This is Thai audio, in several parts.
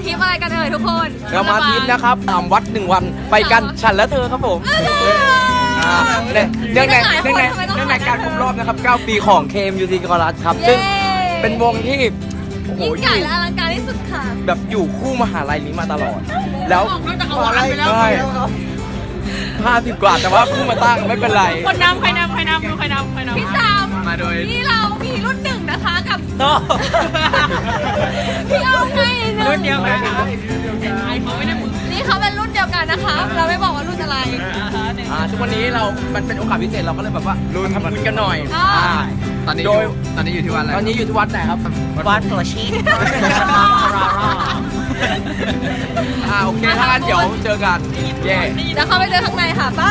มาทริปอะไรกันเอ่ยทุกคนเรามาทริปนะครับตามวัดหนึ่งวันไปกันฉันและเธอครับผมอ่าเนี่ยเนื่องในเนื่องในเนื่องในการครบรอบนะครับ 9 ปีของ KMUT กอรัสครับ ซึ่งเป็นวงที่โอ้โหยิ่งอใหญ่ยู่และอลังการที่สุดค่ะ แบบอยู่คู่มหาลัยนี้มาตลอด แล้วขออะไรไปแล้วใช่ห้าสิบกว่าแต่ว่าเพิ่งมาตั้งไม่เป็นไร คนนำใครนำใครนำดูใครนำใครนำพี่ตามมาโดยนี่เรามีรุ่นหนึ่งนะคะกับโต้พี่เอาไงรุ่ นเดียวกันไอ้เขาไม่ได้มือนี่เขาเป็นรุ่นเดียวกันนะคะ เราไม่บอกว่ารุ่นอะไรอ่าทุกวันนี้เรา มันเป็นโอกาสพิเศษเราก็เลยแบบว่าทำบุญกันหน่อยอ่าอ่าตอนนี้อโดยู่ยตอนนี้อยู่ที่วันอะไรตอนนี้อยู่ที่วัดไหนครับ วัดหัวชีอ่าโอเคถ้างั้นเดี๋ยวเจอกันเย้เดี๋ยวเข้าไปเจอข้างในค่ะ ไป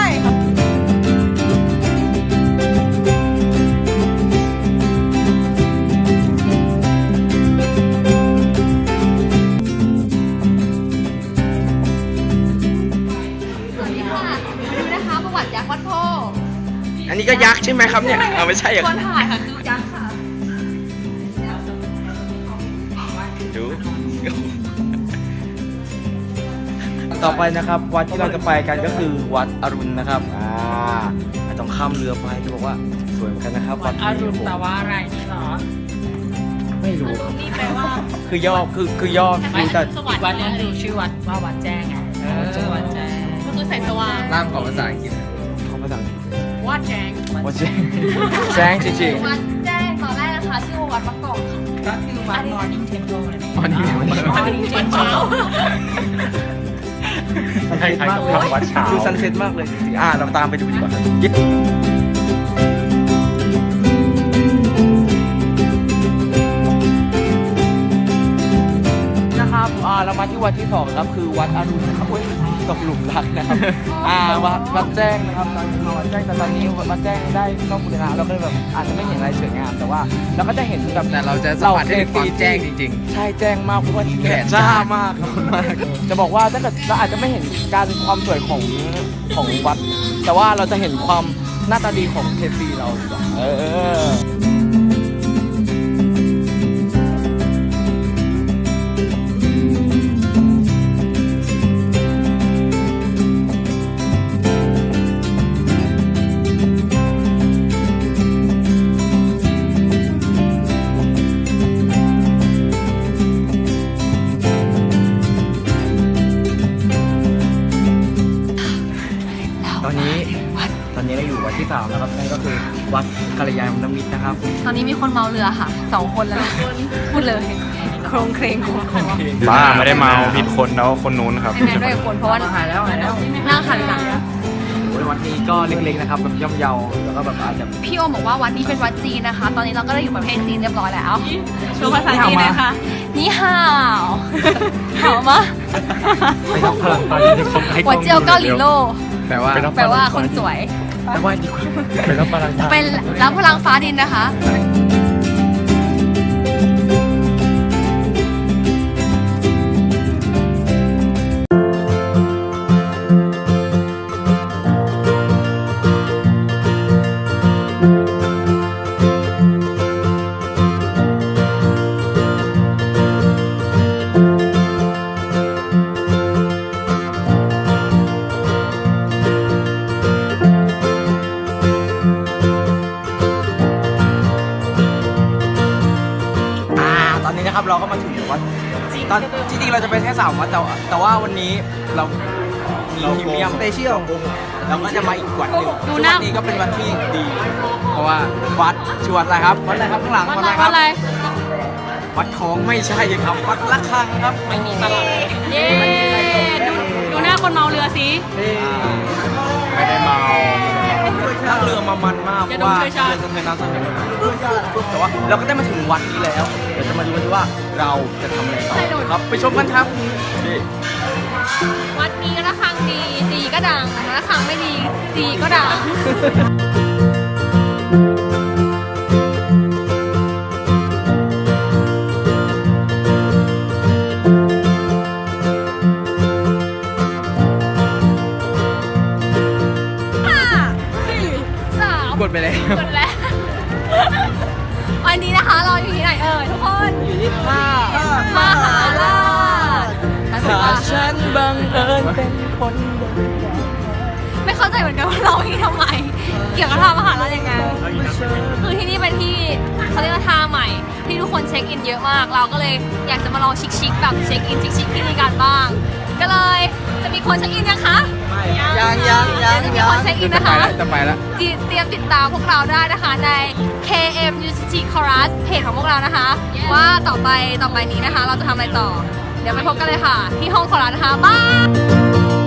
นนี้ก็ยักษ์ใช่ไหมครับเนี่ยเอาไม่ใช่เหรอคนถ่ายค่ะคือยักษ์ค่ะดูต่อไปนะครับวัดที่เราจะไปกันก็คือวัดอรุณนะครับอ่าต้องข้ามเรือไปจะบอกว่าสวยเหมือนกันนะครับวัดนี้อารุณแต่ว่าอะไรนี่เหรอไม่รู้ครับนี่แปลว่าคือย่อคือคือย่อคือจะอีกวัดนึงดูชื่อวัดว่าวัดแจ้งไงเออวัดแจ้งก็คือแสงสว่างร่ามของภาษาอังกฤษ ดแจ้งว่าแจ้งแจ้งจริงวัดแจ้งตอนแรกนะคะชื่อว่าวัดมะกอกค่ะก็คือวัด Morning Temple นั่นเองอ๋อนี่ไง Morning Temple ๆซันเซ็ตมากเลยดูซันเซ็ตมากเลยจริงๆอ่าเราตามไปดูดีกว่าครับนะครับอ่าเรามาที่วัดที่สองครับคือวัดอรุณนะครับอุ้ย ตกหลุมรักนะครับ อ่าวัดวัดแจ้งนะครับตอนนี้วัดแจ้งแต่ตอนนี้วัดแจ้งได้นอกบูรณะเราก็เลยแบบอาจจะไม่เห็นอะไรสวยงามแต่ว่าเราก็จะเห็นแบบแต่เราจะสัมผัสได้ถึงความแจ้งจริงใช่แจ้งมากเพราะว่าแดดจ้าจ้ามมากครับมาก จะบอกว่าถ้าเกิดเราอาจจะไม่เห็นการความสวยของของวัด แต่ว่าเราจะเห็นความหน้าตาดีของเทปีเราดีกว่าเออ ตอนนี้ตอนนี้เราอยู่วัดที่สามแล้วครับนั่นก็คือวัดกัลยาณมิตรนะครับตอนนี้มีคนเมาเรือค่ะสองคนแล้วพูดเลยโครงเครงโครงเครงบ้าไม่ได้เมาผิดคนแล้วคนนู้นครับไม่แม่ด้วยคนเพราะว่าหายแล้วหายแล้วนั่งหันหลังโอ้ยวัดนี้ก็เล็กๆนะครับแบบย่อมเยาแล้วก็แบบอาจจะพี่โอมบอกว่าวัดนี้เป็นวัดจีนนะคะ ตอนนี้เราก็ได้อยู่ประเทศจีนเรียบร้อยแล้วโชว์ภาษาจีนเลยค่ะนี่ห่าวหาวมะไปรับพลังตอนที่เขาให้หัวเจียวเกาหลีโลๆ แปลว่าแปลว่าคนสวยแต่ว่าดีกว่าไปรับพลังเป็นรับพลังฟ้าดินนะคะ ครับเราก็มาถึงวัดตอนจริงๆเราจะไปแค่สามวัดแต่ว่าแต่ว่าวันนี้เรามีพรีเมียมสเปเชียลเราก็จะมาอีกวัดหนึ่งดูซึ่งหน้า วัดนี้ก็เป็นวัดที่ดี เพราะว่าวัดชื่อวัดอะไรครับวัดอะไรครับข้างหลังวัดอะไรครับอะไรวัดของไม่ใช่ครับวัดละคังครับไม่มีตลอดเย้ดูดูหน้าคนเมาเรือสิไม่ได้เมานั่ง เรือมามันมากเพอย่าราะดูว่าช่วยชาติเรือสะเทินน้ำสะเทินน้ำแต่ว่าเราก็ได้มาถึงวัดนี้แล้วเดี๋ยวจะมาดูกันว่าเราจะทำอะไรต่อครับไปชมกันครับนี่วัดนี้ระฆังดีดีก็ดังระฆังไม่ดีดีก็ดัง ดไปเลยหมดแล้ว วันนี้นะคะเราอยู่ที่ไหนเอ่ยทุกคนอยู่ที่ท่ามหาราชถ้าฉันบังเอิญเป็นคนเดินไม่เข้าใจเหมือนกันว่าเราที่ทำไม เกี่ยวกับทางมหาลัยยังไง คือที่นี่เป็นที่เขาเรียกว่าท่าใหม่ ที่ทุกคนเช็คอินเยอะมาก เราก็เลยอยากจะมาลองชิคๆแบบเช็คอินชิคๆที่นี่กันบ้าง ก็เลยจะมีคนเช็คอินยังคะ ยังยังยังเดี๋ยวจะมียัคอนเช็คอินนะคะจะไปแล้วเตรียมติดตามพวกเราได้นะคะใน KM UCT Chorus เพจของพวกเรานะคะ ว่าต่อไปต่อไปนี้นะคะ เราจะทำอะไรต่อ เดี๋ยวไปพบกันเลยค่ะ ที่ห้องคอรัสนะคะบาย